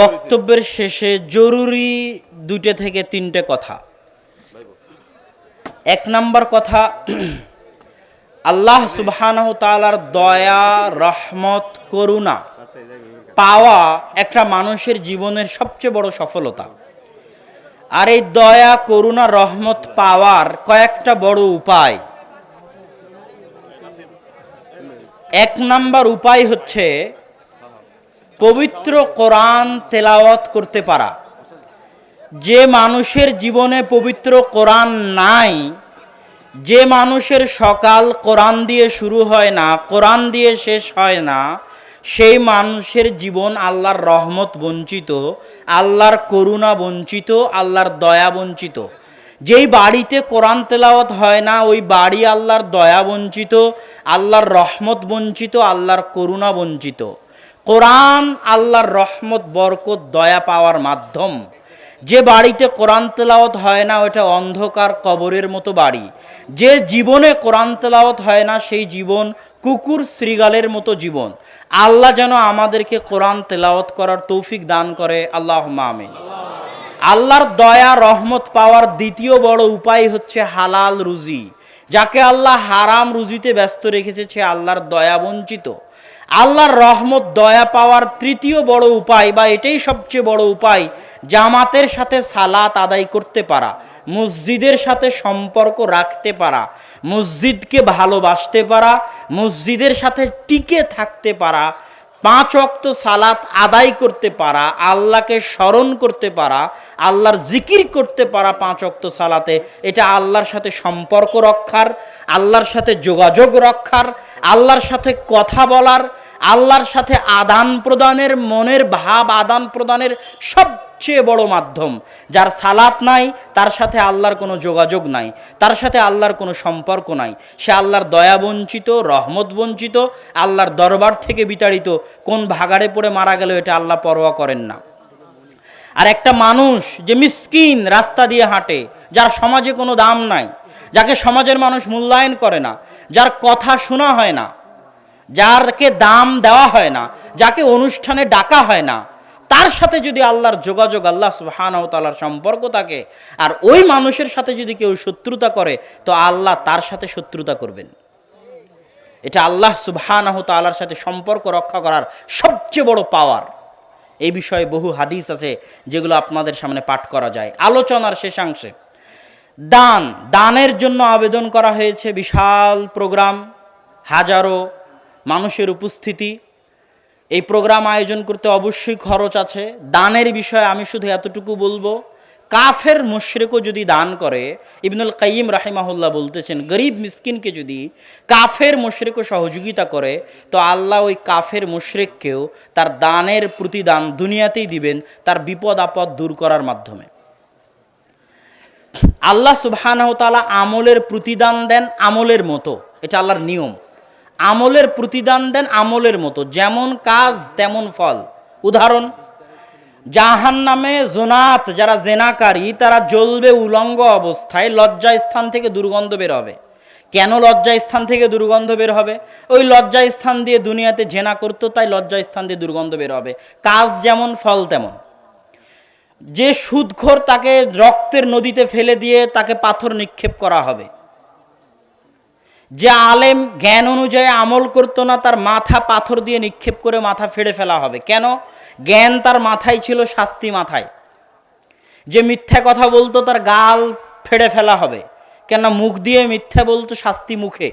বক্তব্যের শেষে জরুরি দুইটা থেকে তিনটে কথা। এক নাম্বার কথা, আল্লাহ সুবহানাহু দয়া, রহমত, করুণা পাওয়া একটা মানুষের জীবনের সবচেয়ে বড় সফলতা। আর এই দয়া, করুণা, রহমত পাওয়ার কয়েকটা বড় উপায়। এক নাম্বার উপায় হচ্ছে পবিত্র কোরআন তেলাওয়াত করতে পারা। যে মানুষের জীবনে পবিত্র কোরআন নাই, যে মানুষের সকাল কোরআন দিয়ে শুরু হয় না, কোরআন দিয়ে শেষ হয় না, সেই মানুষের জীবন আল্লাহর রহমত বঞ্চিত, আল্লাহর করুণা বঞ্চিত, আল্লাহর দয়া বঞ্চিত। যেই বাড়িতে কোরআন তেলাওয়াত হয় না, ওই বাড়ি আল্লাহর দয়া বঞ্চিত, আল্লাহর রহমত বঞ্চিত, আল্লাহর করুণা বঞ্চিত। কোরআন আল্লাহর রহমত, বরকত, দয়া পাওয়ার মাধ্যম। যে বাড়িতে কোরআন তেলাওয়াত হয় না ওটা অন্ধকার কবরের মতো বাড়ি। যে জীবনে কোরআন তেলাওয়াত হয় না, সেই জীবন কুকুর শ্রীগালের মতো জীবন। আল্লাহ যেন আমাদেরকে কোরআন তেলাওয়াত করার তৌফিক দান করে। আল্লাহ আমিন। আল্লাহর দয়া, রহমত পাওয়ার দ্বিতীয় বড় উপায় হচ্ছে হালাল রুজি। যাকে আল্লাহ হারাম রুজিতে ব্যস্ত রেখেছে, সে আল্লাহর দয়া বঞ্চিত। আল্লাহর রহমত, দয়া পাওয়ার তৃতীয় বড় উপায় বা এটাই সবচেয়ে বড় উপায়, জামাতের সাথে সালাত আদায় করতে পারা, মসজিদের সাথে সম্পর্ক রাখতে পারা, মসজিদকে ভালোবাসতে পারা, মসজিদের সাথে টিকে থাকতে পারা পাঁচ অক্ত সালাত আদায় করতে পারা, আল্লাহকে স্মরণ করতে পারা, আল্লাহর জিকির করতে পারা পাঁচ অক্ত সালাতে, এটা আল্লাহর সাথে সম্পর্ক রক্ষার, আল্লাহর সাথে যোগাযোগ রক্ষার, আল্লাহর সাথে কথা বলার, আল্লাহর সাথে আদান প্রদানের, মনের ভাব আদান প্রদানের সবচেয়ে বড় মাধ্যম। যার সালাত নাই, তার সাথে আল্লাহর কোনো যোগাযোগ নাই, তার সাথে আল্লাহর কোনো সম্পর্ক নাই। সে আল্লাহর দয়া বঞ্চিত, রহমত বঞ্চিত, আল্লাহর দরবার থেকে বিতাড়িত, কোন ভাগাড়ে পড়ে মারা গেল এটা আল্লাহ পরোয়া করেন না। আর একটা মানুষ যে মিসকিন, রাস্তা দিয়ে হাঁটে, যার সমাজে কোনো দাম নাই, যাকে সমাজের মানুষ মূল্যায়ন করে না, যার কথা শোনা হয় না, যারকে দাম দেওয়া হয় না, যাকে অনুষ্ঠানে ডাকা হয় না তার সাথে যদি আল্লাহর যোগাযোগ, আল্লাহ সুবহানাহু তাআলার সম্পর্ক থাকে, আর ওই মানুষের সাথে যদি কেউ শত্রুতা করে, তো আল্লাহ তার সাথে শত্রুতা করবেন। এটা আল্লাহ সুবহানাহু তাআলার সাথে সম্পর্ক রক্ষা করার সবচেয়ে বড় পাওয়ার এই বিষয়ে বহু হাদিস আছে, যেগুলো আপনাদের সামনে পাঠ করা যায়। আলোচনার শেষাংশে, দান, দানের জন্য আবেদন করা হয়েছে বিশাল প্রোগ্রাম হাজারো মানুষের উপস্থিতি। এই প্রোগ্রাম আয়োজন করতে অবশ্যই খরচ আছে। দানের বিষয়ে আমি শুধু এতটুকু বলব, কাফের মুশরেকও যদি দান করে, ইবনুল কাইম রাহিমাহুল্লাহ বলতেছেন, গরিব মিসকিনকে যদি কাফের মুশরেকও সহযোগিতা করে, তো আল্লাহ ওই কাফের মুশরেককেও তার দানের প্রতিদান দুনিয়াতেই দিবেন, তার বিপদ আপদ দূর করার মাধ্যমে। আল্লাহ সুবহানাহু তাআলা আমলের প্রতিদান দেন, আমলের মতো। এটা আল্লাহর নিয়ম। আমলের প্রতিদান দেন আমলের মতো, যেমন কাজ, তেমন ফল। উদাহরণ জাহান নামে জোনাত, যারা জেনাকারী, তারা জ্বলবে উলঙ্গ অবস্থায় লজ্জা স্থান থেকে দুর্গন্ধ বের হবে। কেন লজ্জা স্থান থেকে দুর্গন্ধ বের হবে? ওই লজ্জা স্থান দিয়ে দুনিয়াতে জেনা করতো, তাই লজ্জা স্থান দিয়ে দুর্গন্ধ বের হবে। কাজ যেমন, ফল তেমন। যে সুদখোর তাকে রক্তের নদীতে ফেলে দিয়ে তাকে পাথর নিক্ষেপ করা হবে। যে আলেম জ্ঞান অনুযায়ী আমল করতো না, তার মাথা পাথর দিয়ে নিক্ষেপ করে মাথা ফেড়ে ফেলা হবে। কেন? জ্ঞান তার মাথায় ছিল, শাস্তি মাথায়। যে মিথ্যা কথা বলতো, তার গাল ফেড়ে ফেলা হবে। কেন মুখ দিয়ে মিথ্যা বলতো, শাস্তি মুখে।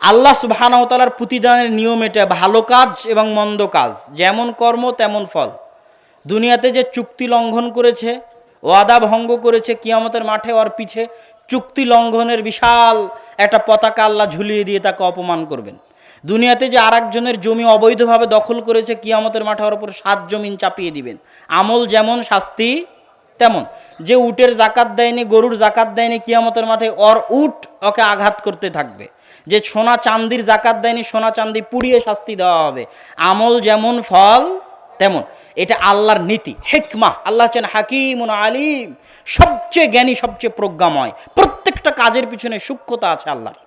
আল্লাহ সুবাহানতালার প্রতিদানের নিয়ম এটা, ভালো কাজ এবং মন্দ কাজ। যেমন কর্ম, তেমন ফল। দুনিয়াতে যে চুক্তি লঙ্ঘন করেছে, ওয়াদা ভঙ্গ করেছে, কিয়ামতের মাঠে ওর পিছে চুক্তি লঙ্ঘনের বিশাল একটা পতাকা আল্লাহ ঝুলিয়ে দিয়ে তাকে অপমান করবেন। দুনিয়াতে যে আরেকজনের জমি অবৈধভাবে দখল করেছে, কিয়ামতের মাঠে ওর উপর সাত জমিন চাপিয়ে দিবেন। আমল যেমন শাস্তি, তেমন। যে উটের জাকাত দেয়নি, গরুর জাকাত দেয়নি, কিয়ামতের মাঠে অর উট ওকে আঘাত করতে থাকবে। যে সোনা চান্দির জাকাত দেয়নি, সোনা চান্দি পুড়িয়ে শাস্তি দেওয়া হবে। আমল যেমন ফল তেমন। এটা আল্লাহর নীতি, হেকমা। আল্লাহ হচ্ছেন হাকিম আলিম। সবচেয়ে জ্ঞানী, সবচেয়ে প্রজ্ঞাময়। প্রত্যেকটা কাজের পিছনে সূক্ষ্মতা আছে আল্লাহর।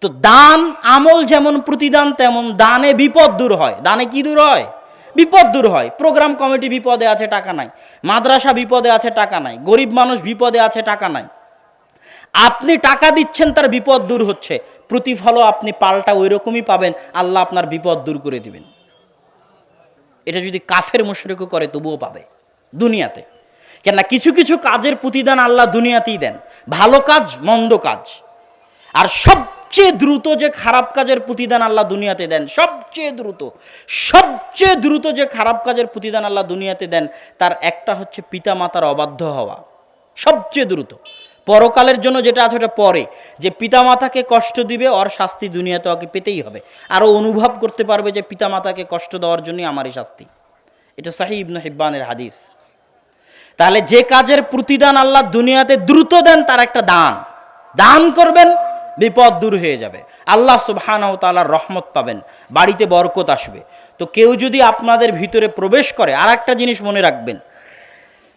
তো দান, আমল যেমন প্রতিদান, তেমন দানে বিপদ দূর হয়। দানে কি দূর হয়? বিপদ দূর হয়। প্রোগ্রাম কমিটি বিপদে আছে, টাকা নাই। মাদ্রাসা বিপদে আছে, টাকা নাই। গরিব মানুষ বিপদে আছে, টাকা নাই। আপনি টাকা দিচ্ছেন, তার বিপদ দূর হচ্ছে। প্রতিফলও আপনি পাল্টা ওই রকমই পাবেন। আল্লাহ আপনার বিপদ দূর করে দিবেন। এটা যদি কাফের মুশরিকও করে, তবুও পাবে দুনিয়াতে। কেননা কিছু কিছু কাজের প্রতিদান আল্লাহ দুনিয়াতেই দেন। ভালো কাজ, মন্দ কাজ। আর সবচেয়ে দ্রুত যে খারাপ কাজের প্রতিদান আল্লাহ দুনিয়াতে দেন, সবচেয়ে দ্রুত সবচেয়ে দ্রুত যে খারাপ কাজের প্রতিদান আল্লাহ দুনিয়াতে দেন, তার একটা হচ্ছে পিতা মাতার অবাধ্য হওয়া। সবচেয়ে দ্রুত। পরকালের জন্য যেটা আছে ওটা পরে। যে পিতামাতাকে কষ্ট দিবে, ওর শাস্তি দুনিয়াতে ওকে পেতেই হবে। আরও অনুভব করতে পারবে যে পিতামাতাকে কষ্ট দেওয়ার জন্যই আমার এই শাস্তি। এটা সাহি ইবনু হিব্বানের হাদিস। তাহলে যে কাজের প্রতিদান আল্লাহ দুনিয়াতে দ্রুত দেন, তার একটা দান। দান করবেন, বিপদ দূর হয়ে যাবে। আল্লাহ সুবহানাহু তাআলার রহমত পাবেন, বাড়িতে বরকত আসবে। তো কেউ যদি আপনাদের ভিতরে প্রবেশ করে আর একটা জিনিস মনে রাখবেন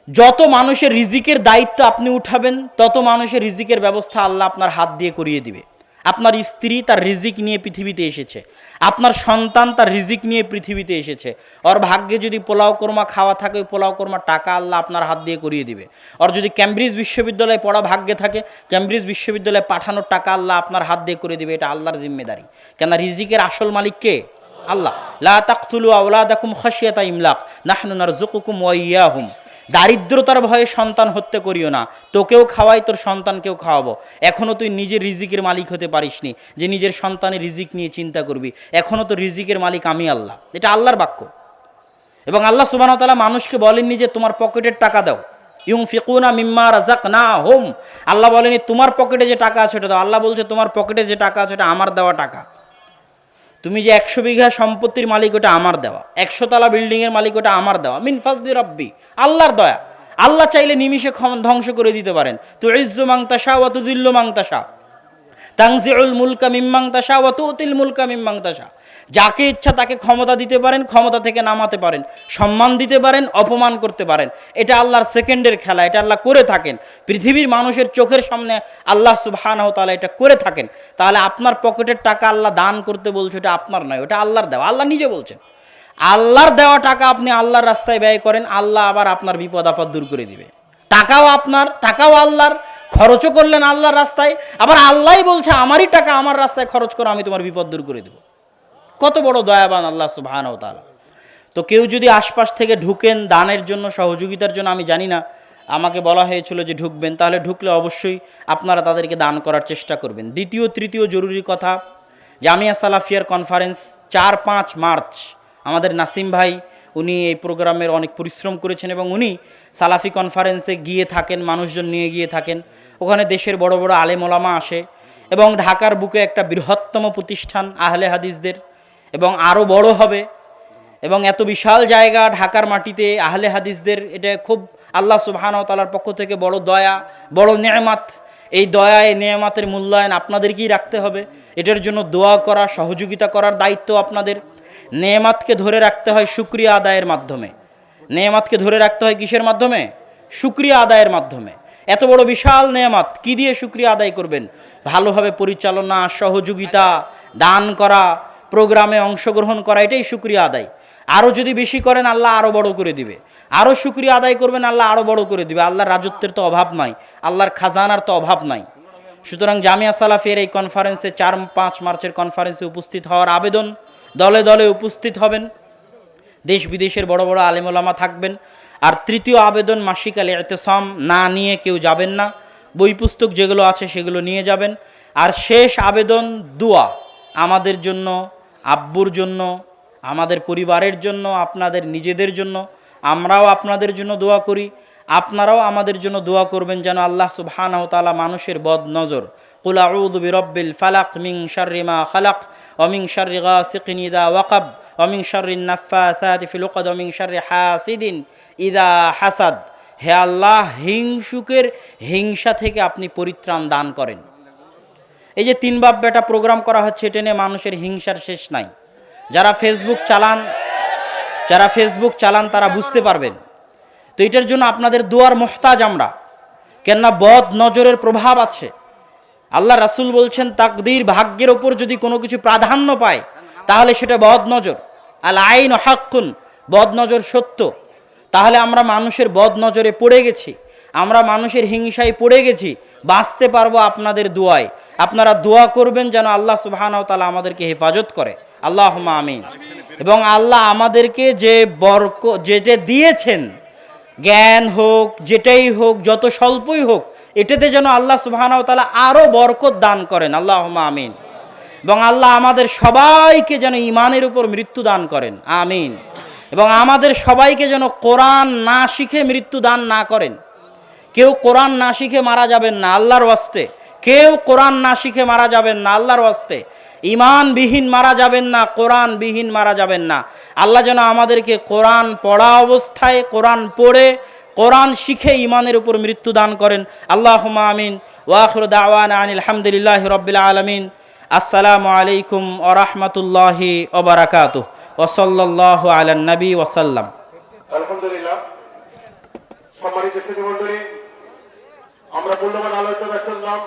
যত মানুষের রিজিকের দায়িত্ব আপনি উঠাবেন, তত মানুষের রিজিকের ব্যবস্থা আল্লাহ আপনার হাত দিয়ে করিয়ে দিবে। আপনার স্ত্রী তার রিজিক নিয়ে পৃথিবীতে এসেছে। আপনার সন্তান তার রিজিক নিয়ে পৃথিবীতে এসেছে। ওর ভাগ্যে যদি পোলাও কোরমা খাওয়া থাকে, ওই পোলাও কোরমা টাকা আল্লাহ আপনার হাত দিয়ে করিয়ে দিবে। ওর যদি ক্যামব্রিজ বিশ্ববিদ্যালয়ে পড়া ভাগ্যে থাকে, ক্যামব্রিজ বিশ্ববিদ্যালয়ে পাঠানোর টাকা আল্লাহ আপনার হাত দিয়ে করে দিবে, এটা আল্লাহর জিম্মেদারি। কেন রিজিকের আসল মালিক কে? আল্লাহ। লা তাকতুলু আওলাদাকুম খাশিয়াতা ইমলাক, নাহনু নারযুকুকুম ওয়া ইয়াহুম। দারিদ্রতার ভয়ে সন্তান হত্যা করিও না। তোকেও খাওয়াই, তোর সন্তানকেও খাওয়াবো। এখনও তুই নিজের রিজিকের মালিক হতে পারিসনি, যে নিজের সন্তানের রিজিক নিয়ে চিন্তা করবি। এখনও তো রিজিকের মালিক আমি আল্লাহ। এটা আল্লাহর বাক্য। এবং আল্লাহ সুবাহতালা মানুষকে বলেননি যে, তোমার পকেটের টাকা দাও। ইউং ফিকুনা মিম্মা রাজাক না হোম আল্লাহ বলেনি তোমার পকেটে যে টাকা আছে, ওটা দাও। আল্লাহ বলছে, তোমার পকেটে যে টাকা আছে, ওটা আমার দেওয়া টাকা। তুমি যে একশো বিঘা সম্পত্তির মালিক, ওটা আমার দেওয়া। একশো তলা বিল্ডিংয়ের মালিক, ওটা আমার দেওয়া। মিন ফাজদি রব্বি, আল্লাহর দয়া। আল্লাহ চাইলে নিমিষে ধ্বংস করে দিতে পারেন। তু ইজ্জু মাংতাসা ও তু দিল্লু মাংতাসা তাংজিউল মুলকা মিম্মাংতাসা ওয়াতুতিল তুতিল মুলকা মিম্মাংতাসা যাকে ইচ্ছা তাকে ক্ষমতা দিতে পারেন, ক্ষমতা থেকে নামাতে পারেন, সম্মান দিতে পারেন, অপমান করতে পারেন। এটা আল্লাহর সেকেন্ডের খেলা, এটা আল্লাহ করে থাকেন। পৃথিবীর মানুষের চোখের সামনে আল্লাহ সুবহানাহু তাআলা এটা করে থাকেন। তাহলে আপনার পকেটের টাকা আল্লাহ দান করতে বলছে এটা আপনার নয়, ওটা আল্লাহর দেওয়া। আল্লাহ নিজে বলছেন। আল্লাহর দেওয়া টাকা আপনি আল্লাহর রাস্তায় ব্যয় করেন, আল্লাহ আবার আপনার বিপদ আপদ দূর করে দিবে। টাকাও আপনার, টাকাও আল্লাহর। খরচও করলেন আল্লাহর রাস্তায়। আবার আল্লাহই বলছে, আমারই টাকা, আমার রাস্তায় খরচ করো, আমি তোমার বিপদ দূর করে দেবো। কত বড় দয়াবান আল্লাহ সুবহান ও তাআলা। তো কেউ যদি আশপাশ থেকে ঢুকেন দানের জন্য, সহযোগিতার জন্য, আমি জানি না, আমাকে বলা হয়েছিল যে ঢুকবেন, তাহলে ঢুকলে অবশ্যই আপনারা তাদেরকে দান করার চেষ্টা করবেন। দ্বিতীয়, তৃতীয় জরুরি কথা, জামিয়া সালাফিয়ার কনফারেন্স চার পাঁচ মার্চ, আমাদের নাসিম ভাই, উনি এই প্রোগ্রামের অনেক পরিশ্রম করেছেন এবং উনি সালাফি কনফারেন্সে গিয়ে থাকেন, মানুষজন নিয়ে গিয়ে থাকেন। ওখানে দেশের বড় বড় আলেম ওলামা আসে এবং ঢাকার বুকে একটা বৃহত্তম প্রতিষ্ঠান, আহলে হাদিসদের। এবং আরও বড় হবে। এবং এত বিশাল জায়গা ঢাকার মাটিতে আহলে হাদিসদের, এটা খুব আল্লাহ সুবহানাহু ওয়া তাআলার পক্ষ থেকে বড় দয়া, বড় নেয়ামাত। এই দয়া এই নেয়ামাতের মূল্যায়ন আপনাদেরকেই রাখতে হবে। এটার জন্য দোয়া করা, সহযোগিতা করার দায়িত্ব আপনাদের। নেয়ামাতকে ধরে রাখতে হয় শুক্রিয়া আদায়ের মাধ্যমে। নেয়ামাতকে ধরে রাখতে হয় কিসের মাধ্যমে? শুক্রিয়া আদায়ের মাধ্যমে। এত বড় বিশাল নেয়ামাত, কি দিয়ে শুক্রিয়া আদায় করবেন? ভালোভাবে পরিচালনা, সহযোগিতা, দান করা প্রোগ্রামে অংশগ্রহণ করা, এটাই শুক্রিয়া আদায়। আরও যদি বেশি করেন, আল্লাহ আরও বড় করে দিবে। আরও শুক্রিয়া আদায় করবেন, আল্লাহ আরও বড় করে দিবে। আল্লাহর রাজত্বের তো অভাব নাই, আল্লাহর খাজানার তো অভাব নাই। সুতরাং জামিয়া সালাফের এই কনফারেন্সে চার, পাঁচ মার্চের কনফারেন্সে উপস্থিত হওয়ার আবেদন। দলে দলে উপস্থিত হবেন। দেশ বিদেশের বড় বড় আলেমোলামা থাকবেন। আর তৃতীয় আবেদন মাসিক আলে এতেসাম না নিয়ে কেউ যাবেন না। বই পুস্তক যেগুলো আছে সেগুলো নিয়ে যাবেন। আর শেষ আবেদন দুয়া, আমাদের জন্য আব্বুর জন্য, আমাদের পরিবারের জন্য, আপনাদের নিজেদের জন্য, আমরাও আপনাদের জন্য দোয়া করি। আপনারাও আমাদের জন্য দোয়া করবেন যেন আল্লাহ সুবহানাহু তাআলা মানুষের বদ নজর কুল আউযু বিরাব্বিল ফালাক মা খালাক, ওয়া মিন শাররি গাসিকিন ওয়াকাব, ওয়া মিন শাররি নাফাসাতি ফিল উকদ, ওয়া হাসিদিন ইযা হাসাদ। হে আল্লাহ, হিংসুকের হিংসা থেকে আপনি পরিত্রাণ দান করেন। এই যে তিন বাপ বেটা প্রোগ্রাম করা হচ্ছে, এটা নিয়ে মানুষের হিংসার শেষ নাই। যারা ফেসবুক চালান, যারা ফেসবুক চালান, তারা বুঝতে পারবেন। তো এটার জন্য আপনাদের দোয়ার মোহতাজ আমরা। কেননা বদ নজরের প্রভাব আছে। আল্লাহ রাসুল বলছেন, তাকদির ভাগ্যের ওপর যদি কোনো কিছু প্রাধান্য পায়, তাহলে সেটা বদ নজর। আল আইন হাক্কুন, বদ নজর সত্য। তাহলে আমরা মানুষের বদ নজরে পড়ে গেছি। আমরা মানুষের হিংসায় পড়ে গেছি, বাঁচতে পারব আপনাদের দোয়ায়। আপনারা দোয়া করবেন যেন আল্লাহ সুবাহানাও তালা আমাদেরকে হেফাজত করে। আল্লাহ আমিন। এবং আল্লাহ আমাদেরকে যে বরক যেটা দিয়েছেন, জ্ঞান হোক, যেটাই হোক, যত স্বল্পই হোক, এটাতে যেন আল্লাহ সুবাহানাও তালা আরও বরকত দান করেন। আল্লাহ আমিন। এবং আল্লাহ আমাদের সবাইকে যেন ইমানের উপর মৃত্যু দান করেন। আমিন। এবং আমাদের সবাইকে যেন কোরআন না শিখে মৃত্যু দান না করেন। কেউ কোরআন না শিখে মারা যাবেন না আল্লাহর ওয়াস্তে। কেউ কোরআন না শিখে মারা যাবেন না আল্লাহর ওয়াস্তে। ইমানবিহীন মারা যাবেন না, কোরআনবিহীন মারা যাবেন না। আল্লাহ যেন আমাদেরকে কোরআন পড়া অবস্থায়, কোরআন পড়ে, কোরআন শিখে ইমানের উপর মৃত্যু দান করেন। আল্লাহ আমিন। ওয়াখর দাওয়ান আনিল রবিল আলমিন। আসসালামু আলাইকুম ওরহমতুল্লাহি ওবরাকাত ওসল্লাহ আলা নবী ওসাল্লাম আলহামদুলিল্লাহ। সম্মানিত আমরা মূল্যবান আলোচনা শুনলাম।